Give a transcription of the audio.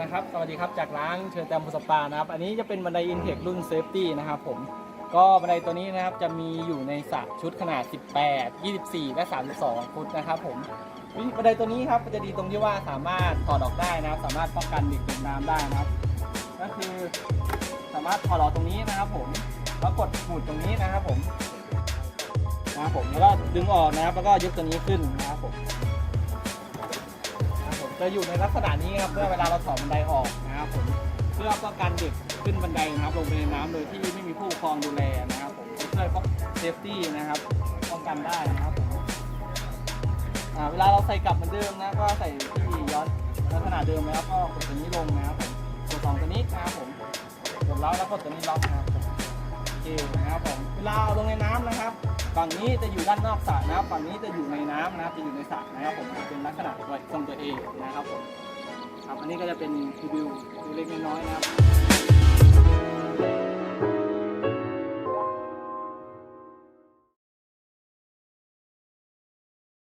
นะครับ สวัสดีครับจากร้านเชอร์แตมพุสปานะครับ อันนี้จะเป็นบันไดอินเทครุ่นเซฟตี้นะครับผม ก็บันไดตัวนี้นะครับจะมีอยู่ในสระชุดขนาด 18 24 และ 32 ฟุตนะครับผมบันไดตัวนี้ครับจะดีตรงที่ว่าสามารถถอดออกได้นะครับ สามารถป้องกันเด็กจมน้ำได้นะครับ ก็คือสามารถถอดออกตรงนี้นะครับ ผม แล้วกดหมุดตรงนี้นะครับผมนะครับผม แล้วก็ดึงออกนะครับ แล้วก็ยกตัวนี้ขึ้นนะครับผม จะอยู่ในลักษณะนี้ครับเพื่อเวลาเราถอดบันไดออกนะครับผมเพื่อป้องกันเด็กขึ้นบันไดนะครับ ลงไปในน้ำโดยที่ไม่มีผู้ปกครองดูแลนะครับผมเพื่อป้องเซฟตี้นะครับป้องกันได้นะครับผมเวลาเราใส่กลับเหมือนเดิมนะก็ใส่ที่ย้อนลักษณะเดิมนะครับก็กดตัวนี้ลงนะครับผมกดสองตัวนี้นะครับผมกดล็อกแล้วกดตัวนี้ล็อกนะครับโอเคนะครับผมเวลาเอาลงในน้ำนะครับ ฝั่งนี้จะอยู่ด้านนอกสระนะครับ ฝั่งนี้จะอยู่ในน้ำนะครับจะอยู่ในสระนะครับผมจะเป็นลักษณะ นะครับผมครับอันนี้ก็จะเป็นรีวิวเล็กๆน้อยๆนะครับ